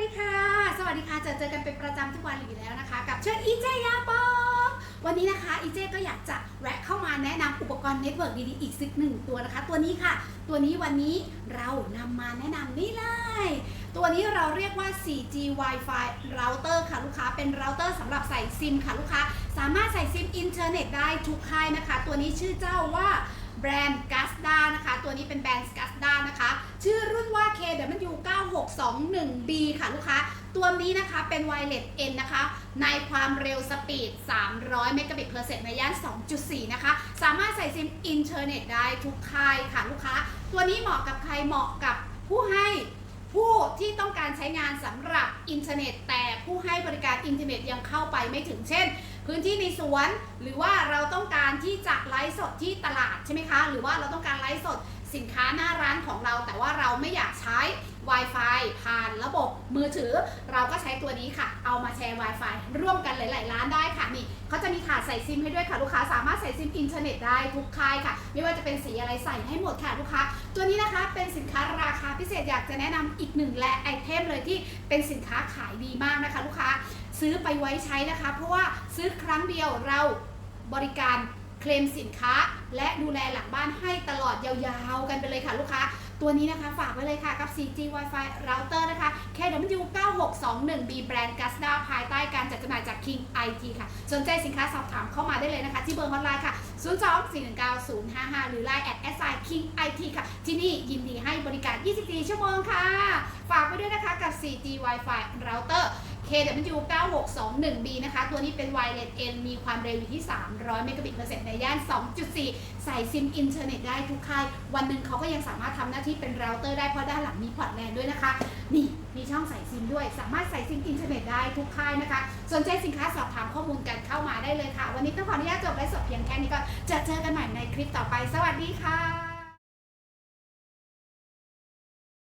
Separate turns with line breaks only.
ดีค่ะ สวัสดีค่ะ เจอเจอกันเป็นประจำทุกวันอยู่แล้วนะคะ กับเชิญอีเจยาปองวันนี้นะคะอีเจก็อยากจะแวะเข้ามาแนะนำอุปกรณ์เน็ตเวิร์กดีๆอีกสักหนึ่งตัวนะคะ ตัวนี้ค่ะ ตัวนี้วันนี้เรานำมาแนะนำนี่เลย ตัวนี้เราเรียกว่า 4G Wi-Fi router ค่ะลูกค้า เป็นเราเตอร์สำหรับใส่ซิมค่ะลูกค้า สามารถใส่ซิมอินเทอร์เน็ตได้ทุกค่ายนะคะ ตัวนี้ชื่อเจ้าว่า แบรนด์กัสดานะคะ ตัวนี้เป็นแบรนด์กัสดานะคะ ชื่อรุ่นว่า KW9621B ค่ะลูกค้า ตัวนี้นะคะเป็น Wireless N นะคะ ในความเร็วสปีด 300 เมกะบิตเพอร์เซกในย่าน 2.4 นะคะ สามารถใส่ซิมอินเทอร์เน็ตได้ทุกค่ายค่ะลูกค้า ตัวนี้เหมาะกับใครเหมาะกับผู้ให้ ผู้ที่ต้องการใช้งานสำหรับอินเทอร์เน็ต แต่ผู้ให้บริการอินเทอร์เน็ตยังเข้าไปไม่ถึงเช่น พื้นที่ในสวน หรือว่าเราต้องการที่จะไลฟ์สดที่ตลาดใช่ไหมคะ หรือว่าเราต้องการไลฟ์สดสินค้าหน้าร้านของเรา แต่ว่าเราไม่อยากใช้ Wi-Fi ผ่านระบบมื อถือ เราก็ใช้ตัวนี้ค่ะ เอามาแชร์ Wi-Fi ร่วมกันหลาย ๆ ร้านได้ค่ะนี่เขาจะมีถาดใส่ซิมให้ด้วยค่ะลูกค้าสามารถใส่ซิมอินเทอร์เน็ตได้ทุกค่ายค่ะ ไม่ว่าจะเป็นสีอะไรใส่ให้หมดค่ะลูกค้า ตัวนี้นะคะเป็นสินค้าราคาพิเศษอยากจะแนะนำอีกหนึ่งและไอเทมเลยที่เป็นสินค้าขายดีมากนะคะ ลูกค้าซื้อไปไว้ใช้นะคะ เพราะว่าซื้อครั้งเดียวเราบริการเคลมสินค้า และดูแลหลังบ้านให้ตลอดยาวๆ กันไปเลยค่ะลูกค้า ตัวนี้นะคะฝากไว้เลยค่ะกับ 4G Wi-Fi router นะคะ KW9621B แบรนด์ g a s d a ภายใต้การจัดจำหน่ายจาก King IT ค่ะ สนใจสินค้าสอบถามเข้ามาได้เลยนะคะ ที่เบอร์ฮอตไลน์ค่ะ 024190055 หรือ Line at s i King IT ค่ะ ที่นี่ยินดีให้บริการ 24 ชั่วโมงค่ะ 4G Wi-Fi router KW9621B นะคะ ตัวนี้เป็น Wireless N มีความเร็วอยู่ที่ 300 เมกะบิต per second ในย่าน 2.4 ใส่ซิมอินเทอร์เน็ตได้ทุกค่าย วันหนึ่งเขาก็ยังสามารถทำหน้าที่เป็นเราเตอร์ได้ เพราะด้านหลังมีพอร์ตแลนด้วยนะคะ นี่ มีช่องใส่ซิมด้วย สามารถใส่ซิมอินเทอร์เน็ตได้ทุกค่ายนะคะ สนใจสินค้าสอบถามข้อมูลกันเข้ามาได้เลยค่ะ วันนี้ต้องขออนุญาตจบไลฟ์สดเพียงแค่นี้ก็จะเจอกันใหม่ในคลิปต่อไป สวัสดีค่ะ